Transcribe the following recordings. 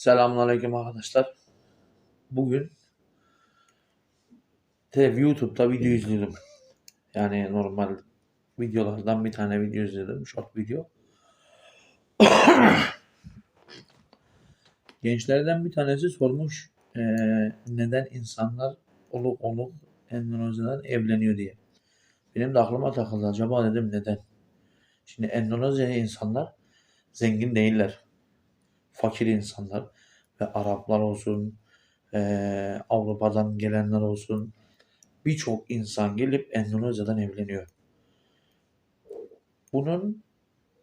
Selamünaleyküm arkadaşlar. Bugün te YouTube'da video izliyordum. Yani normal videolardan bir tane video izledim. Short video. Gençlerden bir tanesi sormuş eee, neden insanlar oluk oluk Endonezya'dan evleniyor diye. Benim de aklıma takıldı. Acaba dedim neden? Şimdi Endonezya'ya insanlar zengin değiller. Fakir insanlar ve Araplar olsun, eee, Avrupa'dan gelenler olsun birçok insan gelip Endonezya'dan evleniyor. Bunun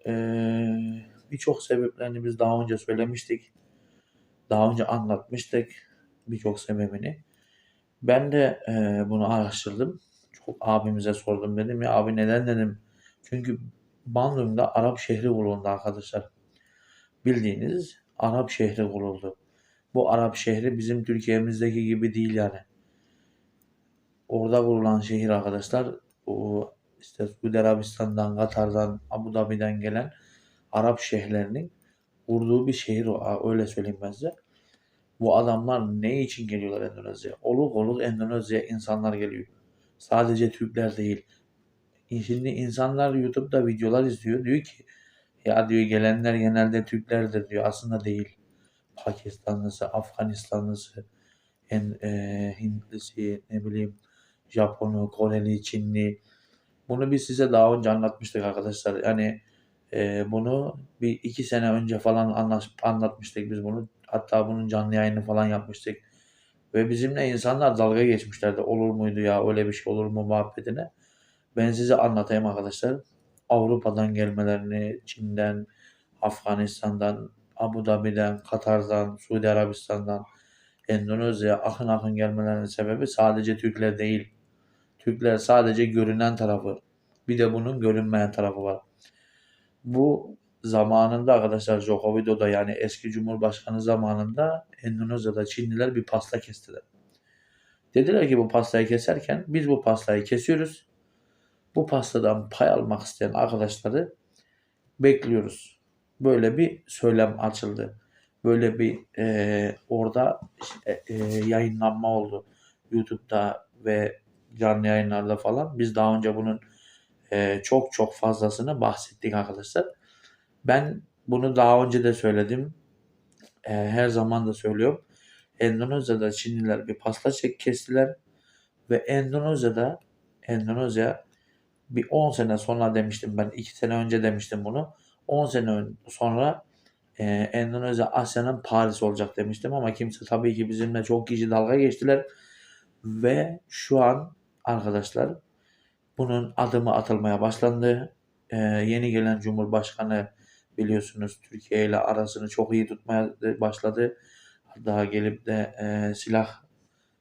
eee, birçok sebeplerini biz daha önce söylemiştik. Daha önce anlatmıştık birçok sebebini. Ben de eee, bunu araştırdım. Çok abimize sordum dedim ya abi neden dedim. Çünkü Bandung'da Arap şehri kuruldu arkadaşlar. Bildiğiniz Arap şehri kuruldu. Bu Arap şehri bizim Türkiye'mizdeki gibi değil yani. Orada kurulan şehir arkadaşlar o işte Suudi Arabistan'dan, Katar'dan, Abu Dhabi'den gelen Arap şehirlerinin kurduğu bir şehir o. Öyle söyleyeyim ben size. Bu adamlar ne için geliyorlar Endonezya'ya? Oluk oluk Endonezya'ya insanlar geliyor. Sadece Türkler değil. Şimdi insanlar YouTube'da videolar izliyor. Diyor ki ya diyor gelenler genelde Türklerdir diyor. Aslında değil. Pakistanlısı, Afganistanlısı, en, e, Hintlisi, ne bileyim Japonu, Koreli, Çinli. Bunu biz size daha önce anlatmıştık arkadaşlar. Yani e, bunu bir iki sene önce falan anlat, anlatmıştık biz bunu. Hatta bunun canlı yayını falan yapmıştık. Ve bizimle insanlar dalga geçmişlerdi. Olur muydu ya öyle bir şey olur mu muhabbetine. Ben size anlatayım arkadaşlar. Avrupa'dan gelmelerini, Çin'den, Afganistan'dan, Abu Dhabi'den, Katar'dan, Suudi Arabistan'dan, Endonezya'ya akın akın gelmelerinin sebebi sadece Türkler değil. Türkler sadece görünen tarafı. Bir de bunun görünmeyen tarafı var. Bu zamanında arkadaşlar Joko Widodo yani eski Cumhurbaşkanı zamanında Endonezya'da Çinliler bir pasta kestiler. Dediler ki bu pastayı keserken biz bu pastayı kesiyoruz. Bu pastadan pay almak isteyen arkadaşları bekliyoruz. Böyle bir söylem açıldı. Böyle bir e, orada e, e, yayınlanma oldu. YouTube'da ve canlı yayınlarda falan. Biz daha önce bunun e, çok çok fazlasını bahsettik arkadaşlar. Ben bunu daha önce de söyledim. E, her zaman da söylüyorum. Endonezya'da Çinliler bir pasta çek kestiler ve Endonezya'da Endonezya bir 10 sene sonra demiştim ben 2 sene önce demiştim bunu. 10 sene sonra e, Endonezya Asya'nın Paris olacak demiştim ama kimse tabii ki bizimle çok kişi dalga geçtiler ve şu an arkadaşlar bunun adımı atılmaya başlandı. E, yeni gelen Cumhurbaşkanı biliyorsunuz Türkiye ile arasını çok iyi tutmaya başladı. Hatta gelip de e, silah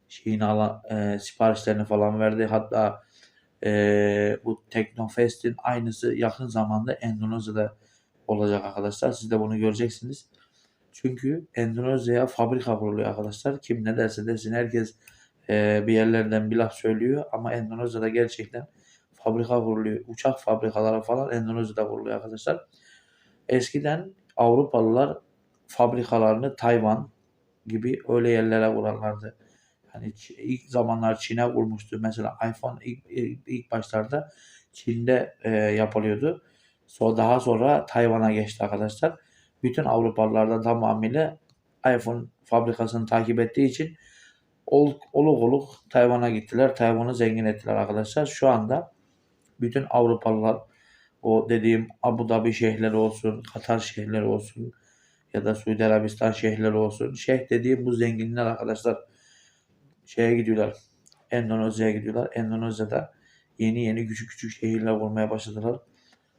şeyini alan e, siparişlerini falan verdi. Hatta e, bu Teknofest'in aynısı yakın zamanda Endonezya'da olacak arkadaşlar. Siz de bunu göreceksiniz. Çünkü Endonezya'ya fabrika kuruluyor arkadaşlar. Kim ne derse desin herkes e, bir yerlerden bir laf söylüyor ama Endonezya'da gerçekten fabrika kuruluyor. Uçak fabrikaları falan Endonezya'da kuruluyor arkadaşlar. Eskiden Avrupalılar fabrikalarını Tayvan gibi öyle yerlere kurarlardı. Hani ilk zamanlar Çin'e vurmuştu. Mesela iPhone ilk, ilk, ilk başlarda Çin'de e, yapılıyordu. So, daha sonra Tayvan'a geçti arkadaşlar. Bütün Avrupalılar da tamamıyla iPhone fabrikasını takip ettiği için ol, oluk oluk Tayvan'a gittiler. Tayvan'ı zengin ettiler arkadaşlar. Şu anda bütün Avrupalılar o dediğim Abu Dhabi şehirleri olsun, Katar şehirleri olsun ya da Suudi Arabistan şehirleri olsun. Şehir dediğim bu zenginler arkadaşlar şeye gidiyorlar. Endonezya'ya gidiyorlar. Endonezya'da yeni yeni küçük küçük şehirler kurmaya başladılar.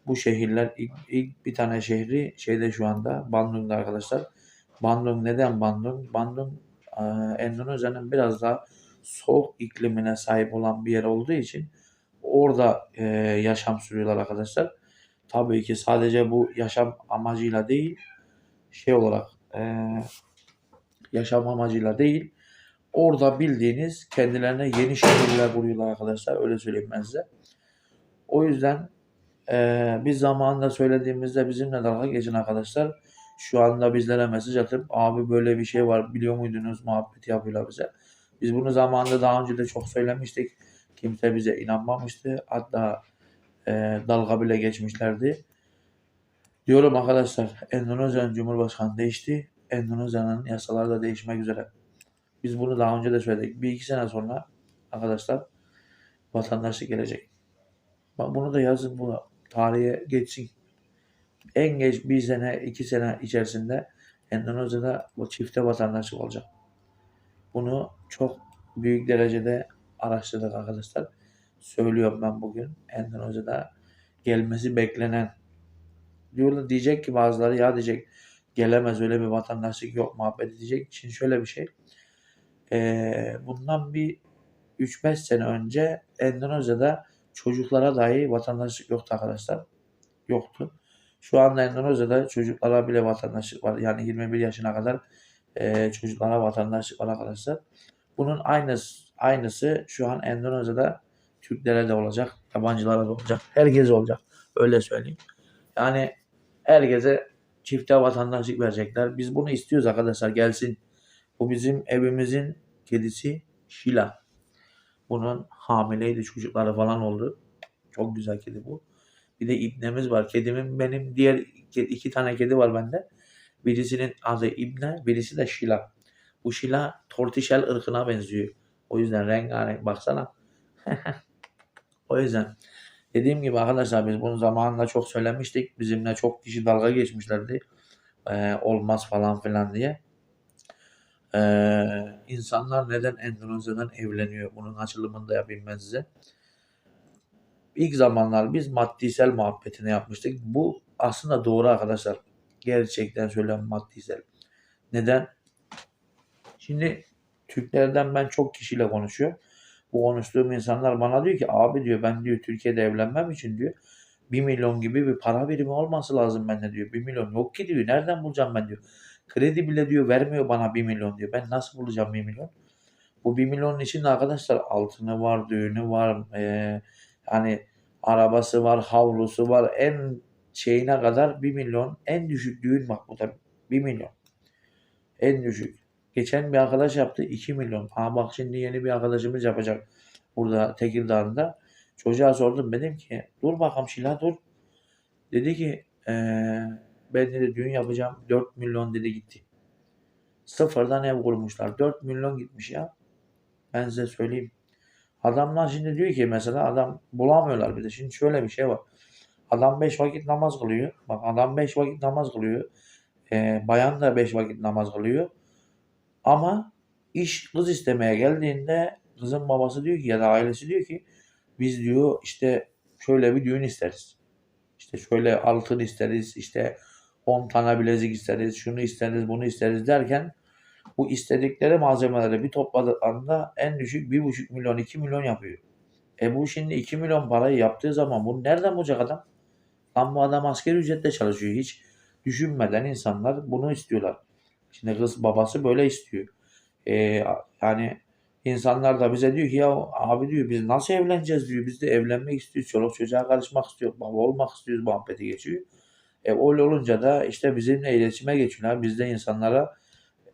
Bu şehirler ilk, ilk bir tane şehri şeyde şu anda Bandung'da arkadaşlar. Bandung neden Bandung? Bandung e, Endonezya'nın biraz daha soğuk iklimine sahip olan bir yer olduğu için orada e, yaşam sürüyorlar arkadaşlar. Tabii ki sadece bu yaşam amacıyla değil şey olarak e, yaşam amacıyla değil orada bildiğiniz kendilerine yeni şehirler kuruyorlar arkadaşlar. Öyle söyleyeyim ben size. O yüzden eee biz zamanında söylediğimizde bizimle dalga geçen arkadaşlar şu anda bizlere mesaj atıp abi böyle bir şey var biliyor muydunuz muhabbeti yapıyorlar bize. Biz bunu zamanında daha önce de çok söylemiştik. Kimse bize inanmamıştı. Hatta e, dalga bile geçmişlerdi. Diyorum arkadaşlar Endonezya'nın Cumhurbaşkanı değişti. Endonezya'nın yasaları da değişmek üzere. Biz bunu daha önce de söyledik. Bir iki sene sonra arkadaşlar vatandaşlık gelecek. Bak bunu da yazın bu tarihe geçsin. En geç bir sene iki sene içerisinde Endonezya'da bu çifte vatandaşlık olacak. Bunu çok büyük derecede araştırdık arkadaşlar. Söylüyorum ben bugün Endonezya'da gelmesi beklenen diyorlar diyecek ki bazıları ya diyecek gelemez öyle bir vatandaşlık yok muhabbet diyecek. Şimdi şöyle bir şey. Ee, bundan bir 3-5 sene önce Endonezya'da çocuklara dahi vatandaşlık yoktu arkadaşlar. Yoktu. Şu anda Endonezya'da çocuklara bile vatandaşlık var. Yani 21 yaşına kadar e, çocuklara vatandaşlık var arkadaşlar. Bunun aynısı, aynısı şu an Endonezya'da Türklere de olacak, yabancılara da olacak, herkese olacak. Öyle söyleyeyim. Yani herkese çifte vatandaşlık verecekler. Biz bunu istiyoruz arkadaşlar gelsin. Bu bizim evimizin kedisi Şila. Bunun hamileydi çocukları falan oldu. Çok güzel kedi bu. Bir de İbne'miz var. Kedimin benim diğer iki tane kedi var bende. Birisinin adı İbne, birisi de Şila. Bu Şila tortişel ırkına benziyor. O yüzden rengarenk baksana. o yüzden dediğim gibi arkadaşlar biz bunu zamanında çok söylemiştik. Bizimle çok kişi dalga geçmişlerdi. Ee, olmaz falan filan diye. Ee, insanlar neden Endonezya'dan evleniyor? Bunun açılımını da yapayım ben size. İlk zamanlar biz maddisel muhabbetini yapmıştık. Bu aslında doğru arkadaşlar. Gerçekten söylüyorum maddisel. Neden? Şimdi Türklerden ben çok kişiyle konuşuyorum. Bu konuştuğum insanlar bana diyor ki abi diyor ben diyor Türkiye'de evlenmem için diyor 1 milyon gibi bir para birimi olması lazım bende diyor. 1 milyon yok ki diyor. Nereden bulacağım ben diyor. Kredi bile diyor vermiyor bana 1 milyon diyor. Ben nasıl bulacağım 1 milyon? Bu 1 milyonun içinde arkadaşlar altını var, düğünü var, ee, hani arabası var, havlusu var. En şeyine kadar 1 milyon. En düşük düğün bak bu da 1 milyon. En düşük. Geçen bir arkadaş yaptı 2 milyon. Ha bak şimdi yeni bir arkadaşımız yapacak. Burada Tekirdağ'da. Çocuğa sordum dedim ki dur bakalım Şila dur. Dedi ki ee, ben dedi düğün yapacağım 4 milyon dedi gitti. Sıfırdan ev kurmuşlar. 4 milyon gitmiş ya. Ben size söyleyeyim. Adamlar şimdi diyor ki mesela adam bulamıyorlar bir de. Şimdi şöyle bir şey var. Adam 5 vakit namaz kılıyor. Bak adam 5 vakit namaz kılıyor. Ee, bayan da 5 vakit namaz kılıyor. Ama iş kız istemeye geldiğinde kızın babası diyor ki ya da ailesi diyor ki biz diyor işte şöyle bir düğün isteriz. İşte şöyle altın isteriz, işte 10 tane bilezik isteriz, şunu isteriz, bunu isteriz derken bu istedikleri malzemeleri bir topladıklarında en düşük 1,5 milyon, 2 milyon yapıyor. E bu şimdi 2 milyon parayı yaptığı zaman bunu nereden bulacak adam? Lan bu adam askeri ücretle çalışıyor. Hiç düşünmeden insanlar bunu istiyorlar. Şimdi kız babası böyle istiyor. E, yani insanlar da bize diyor ki ya abi diyor biz nasıl evleneceğiz diyor. Biz de evlenmek istiyoruz. Çoluk çocuğa karışmak istiyor. Baba olmak istiyoruz muhabbeti geçiyor. E öyle olunca da işte bizimle iletişime geçiyorlar. Biz de insanlara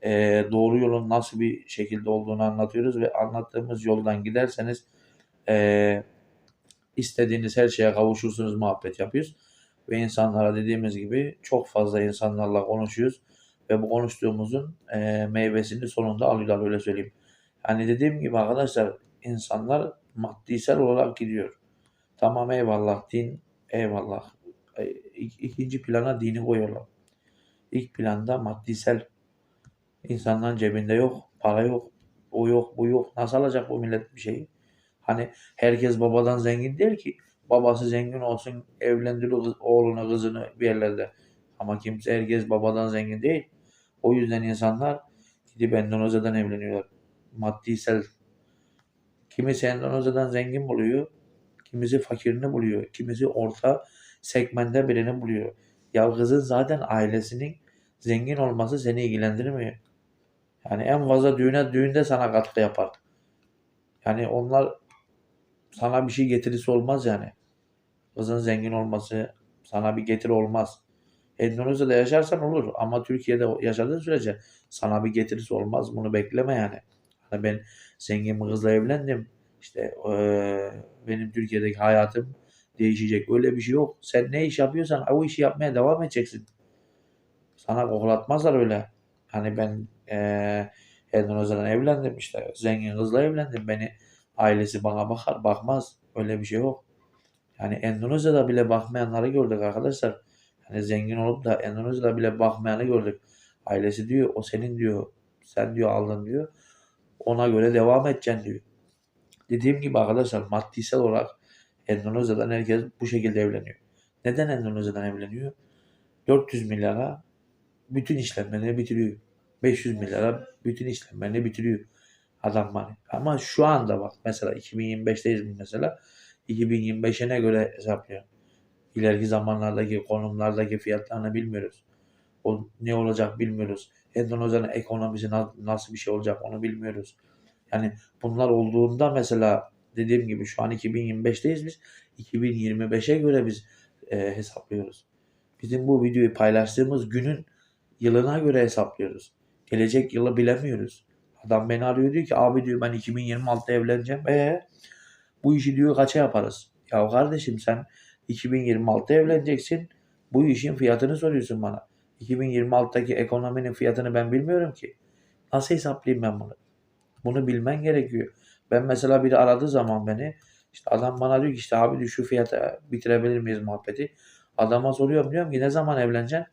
e, doğru yolun nasıl bir şekilde olduğunu anlatıyoruz ve anlattığımız yoldan giderseniz e, istediğiniz her şeye kavuşursunuz muhabbet yapıyoruz. Ve insanlara dediğimiz gibi çok fazla insanlarla konuşuyoruz. Ve bu konuştuğumuzun e, meyvesini sonunda alıyorlar öyle söyleyeyim. Yani dediğim gibi arkadaşlar insanlar maddisel olarak gidiyor. Tamam eyvallah din eyvallah. E, ikinci plana dini koyuyorlar. İlk planda maddisel İnsanların cebinde yok, para yok, o yok, bu yok. Nasıl alacak bu millet bir şeyi? Hani herkes babadan zengin değil ki. Babası zengin olsun, evlendirir oğlunu, kızını bir yerlerde. Ama kimse herkes babadan zengin değil. O yüzden insanlar gidip Endonezya'dan evleniyorlar. Maddisel. Kimisi Endonezya'dan zengin buluyor. Kimisi fakirini buluyor. Kimisi orta segmente birini buluyor. Ya kızın zaten ailesinin zengin olması seni ilgilendirmiyor. Yani en fazla düğüne düğünde sana katkı yapar. Yani onlar sana bir şey getirisi olmaz yani. Kızın zengin olması sana bir getiri olmaz. Endonezya'da yaşarsan olur ama Türkiye'de yaşadığın sürece sana bir getirisi olmaz. Bunu bekleme yani. Hani ben zengin bir kızla evlendim. İşte eee, benim Türkiye'deki hayatım değişecek. Öyle bir şey yok. Sen ne iş yapıyorsan o işi yapmaya devam edeceksin. Sana koklatmazlar öyle. Hani ben eee Endonezya'dan evlendim işte. Zengin kızla evlendim. Beni ailesi bana bakar bakmaz. Öyle bir şey yok. Yani Endonezya'da bile bakmayanları gördük arkadaşlar. Hani zengin olup da Endonezya'da bile bakmayanı gördük. Ailesi diyor o senin diyor. Sen diyor aldın diyor. Ona göre devam edeceksin diyor. Dediğim gibi arkadaşlar maddisel olarak Endonezya'dan herkes bu şekilde evleniyor. Neden Endonezya'dan evleniyor? 400 milyara bütün işlemlerini bitiriyor. 500 milyara bütün işlemlerini bitiriyor adam hani. Ama şu anda bak mesela 2025'teyiz biz mesela. 2025'e ne göre hesaplıyor? İleriki zamanlardaki konumlardaki fiyatlarını bilmiyoruz. O ne olacak bilmiyoruz. Endonezya'nın ekonomisi na- nasıl bir şey olacak onu bilmiyoruz. Yani bunlar olduğunda mesela dediğim gibi şu an 2025'teyiz biz. 2025'e göre biz e, hesaplıyoruz. Bizim bu videoyu paylaştığımız günün yılına göre hesaplıyoruz. Gelecek yılı bilemiyoruz. Adam beni arıyor diyor ki abi diyor ben 2026'da evleneceğim. E bu işi diyor kaça yaparız? Ya kardeşim sen 2026'da evleneceksin. Bu işin fiyatını soruyorsun bana. 2026'daki ekonominin fiyatını ben bilmiyorum ki. Nasıl hesaplayayım ben bunu? Bunu bilmen gerekiyor. Ben mesela biri aradığı zaman beni işte adam bana diyor ki işte abi şu fiyata bitirebilir miyiz muhabbeti. Adama soruyorum diyorum ki ne zaman evleneceksin?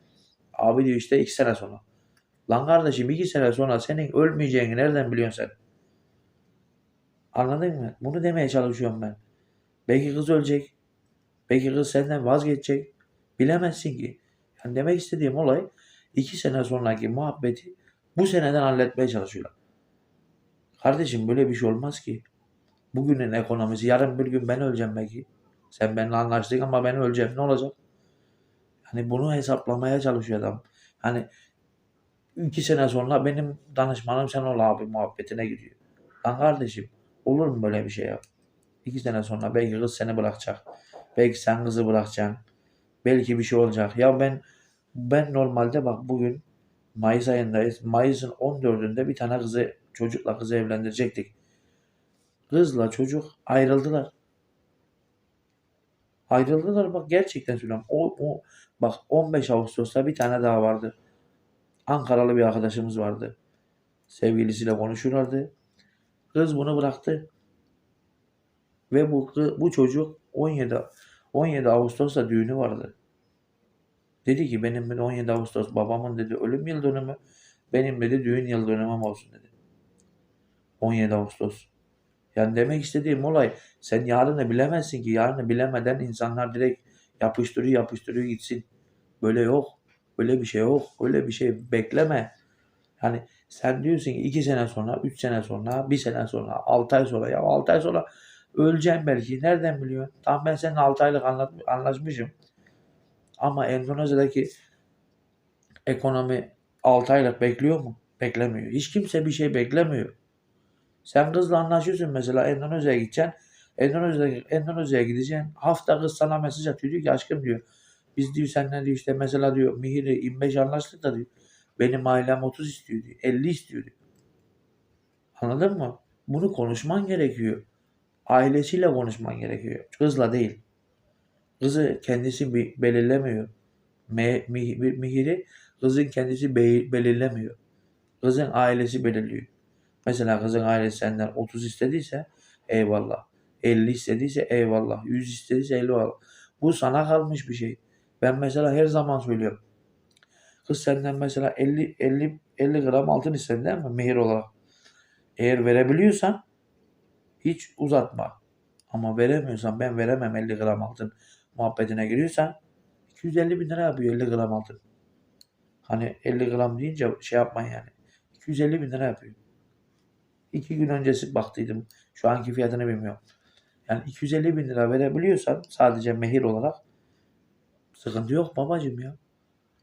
Abi diyor işte iki sene sonra. Lan kardeşim iki sene sonra senin ölmeyeceğini nereden biliyorsun sen? Anladın mı? Bunu demeye çalışıyorum ben. Belki kız ölecek. Belki kız senden vazgeçecek. Bilemezsin ki. Yani demek istediğim olay iki sene sonraki muhabbeti bu seneden halletmeye çalışıyorlar. Kardeşim böyle bir şey olmaz ki. Bugünün ekonomisi yarın bir gün ben öleceğim belki. Sen benimle anlaştık ama ben öleceğim ne olacak? Hani bunu hesaplamaya çalışıyor adam. Hani iki sene sonra benim danışmanım sen ol abi muhabbetine gidiyor. Lan kardeşim olur mu böyle bir şey ya? İki sene sonra belki kız seni bırakacak. Belki sen kızı bırakacaksın. Belki bir şey olacak. Ya ben ben normalde bak bugün Mayıs ayındayız. Mayıs'ın 14'ünde bir tane kızı çocukla kızı evlendirecektik. Kızla çocuk ayrıldılar. Ayrıldılar bak gerçekten söylüyorum. O, o bak 15 Ağustos'ta bir tane daha vardı. Ankaralı bir arkadaşımız vardı. Sevgilisiyle konuşurlardı. Kız bunu bıraktı. Ve bu bu çocuk 17 17 Ağustos'ta düğünü vardı. Dedi ki benim dedi 17 Ağustos babamın dedi ölüm yıl dönümü benim dedi düğün yıl dönümüm olsun dedi. 17 Ağustos. Yani demek istediğim olay sen yarını bilemezsin ki yarını bilemeden insanlar direkt yapıştırıyor yapıştırıyor gitsin. Böyle yok. Öyle bir şey yok. Öyle bir şey bekleme. Yani sen diyorsun ki 2 sene sonra, 3 sene sonra, 1 sene sonra, 6 ay sonra ya 6 ay sonra öleceğim belki. Nereden biliyorsun? Tamam ben seninle 6 aylık anlat, anlaşmışım. Ama Endonezya'daki ekonomi 6 aylık bekliyor mu? Beklemiyor. Hiç kimse bir şey beklemiyor. Sen kızla anlaşıyorsun mesela Endonezya'ya gideceksin. Endonezya'ya, Endonezya'ya gideceksin. Hafta kız sana mesaj atıyor diyor ki aşkım diyor. Biz diyor seninle diyor işte mesela diyor Mihir'i 25 anlaştık da diyor. Benim ailem 30 istiyor diyor. 50 istiyor diyor. Anladın mı? Bunu konuşman gerekiyor. Ailesiyle konuşman gerekiyor. Kızla değil. Kızı kendisi be- belirlemiyor. Me- mi- mihiri kızın kendisi be- belirlemiyor. Kızın ailesi belirliyor. Mesela kızın ailesi senden 30 istediyse eyvallah. 50 istediyse eyvallah. 100 istediyse eyvallah. Bu sana kalmış bir şey. Ben mesela her zaman söylüyorum. Kız senden mesela 50 50 50 gram altın istedi değil mi? Mehir olarak. Eğer verebiliyorsan hiç uzatma. Ama veremiyorsan ben veremem 50 gram altın muhabbetine giriyorsan 250 bin lira yapıyor 50 gram altın. Hani 50 gram deyince şey yapmayın yani. 250 bin lira yapıyor. İki gün öncesi baktıydım. Şu anki fiyatını bilmiyorum. Yani 250 bin lira verebiliyorsan sadece mehir olarak sıkıntı yok babacım ya.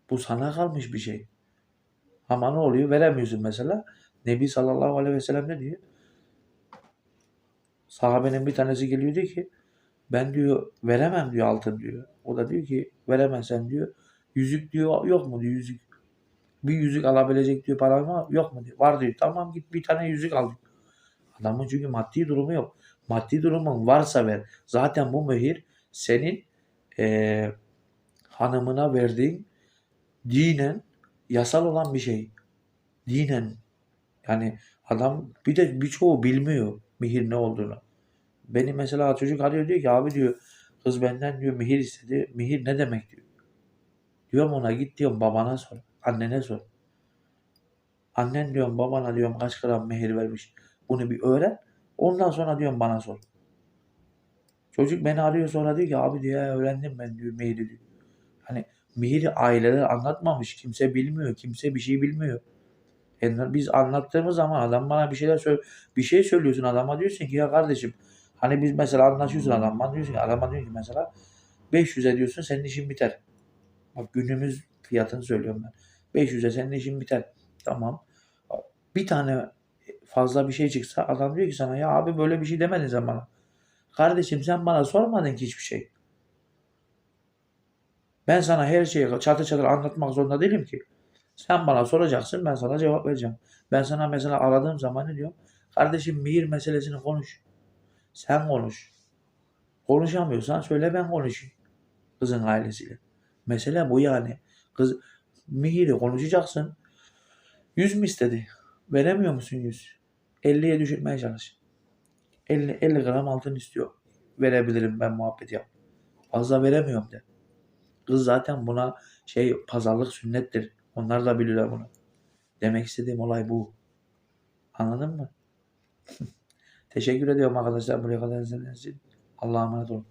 Bu sana kalmış bir şey. Ama ne oluyor? Veremiyorsun mesela. Nebi sallallahu aleyhi ve sellem ne diyor? Sahabenin bir tanesi geliyor diyor ki ben diyor veremem diyor altın diyor. O da diyor ki veremezsen diyor Yüzük diyor yok mu diyor yüzük. Bir yüzük alabilecek diyor param var yok mu diyor. Var diyor. Tamam git bir tane yüzük al. Adamın çünkü maddi durumu yok. Maddi durumun varsa ver. Zaten bu mühür senin eee, hanımına verdiğin dinen yasal olan bir şey. Dinen. Yani adam bir de birçoğu bilmiyor mihir ne olduğunu. Beni mesela çocuk arıyor diyor ki abi diyor kız benden diyor mihir istedi. Mihir ne demek diyor. Diyorum ona git diyorum babana sor. Annene sor. Annen diyorum babana diyorum kaç gram mehir vermiş. Bunu bir öğren. Ondan sonra diyorum bana sor. Çocuk beni arıyor sonra diyor ki abi diyor "ya öğrendim ben diyor mehiri diyor. Hani mihiri aileler anlatmamış. Kimse bilmiyor. Kimse bir şey bilmiyor. Yani biz anlattığımız zaman adam bana bir şeyler söyle bir şey söylüyorsun adama diyorsun ki ya kardeşim hani biz mesela anlaşıyorsun adamla diyorsun ki adama diyorsun ki mesela 500'e diyorsun senin işin biter. Bak günümüz fiyatını söylüyorum ben. 500'e senin işin biter. Tamam. Bir tane fazla bir şey çıksa adam diyor ki sana ya abi böyle bir şey demedin sen bana. Kardeşim sen bana sormadın ki hiçbir şey. Ben sana her şeyi çatır çatır anlatmak zorunda değilim ki. Sen bana soracaksın ben sana cevap vereceğim. Ben sana mesela aradığım zaman ne diyorum? Kardeşim mihir meselesini konuş. Sen konuş. Konuşamıyorsan söyle ben konuşayım. Kızın ailesiyle. Mesele bu yani. Kız mihiri konuşacaksın. 100 mü istedi? Veremiyor musun 100? 50'ye düşürmeye çalış. 50, 50 gram altın istiyor. Verebilirim ben muhabbet yap. Fazla veremiyorum de. Kız zaten buna şey pazarlık sünnettir. Onlar da biliyorlar bunu. Demek istediğim olay bu. Anladın mı? Teşekkür ediyorum arkadaşlar buraya kadar izlediğiniz için. Allah'a emanet olun.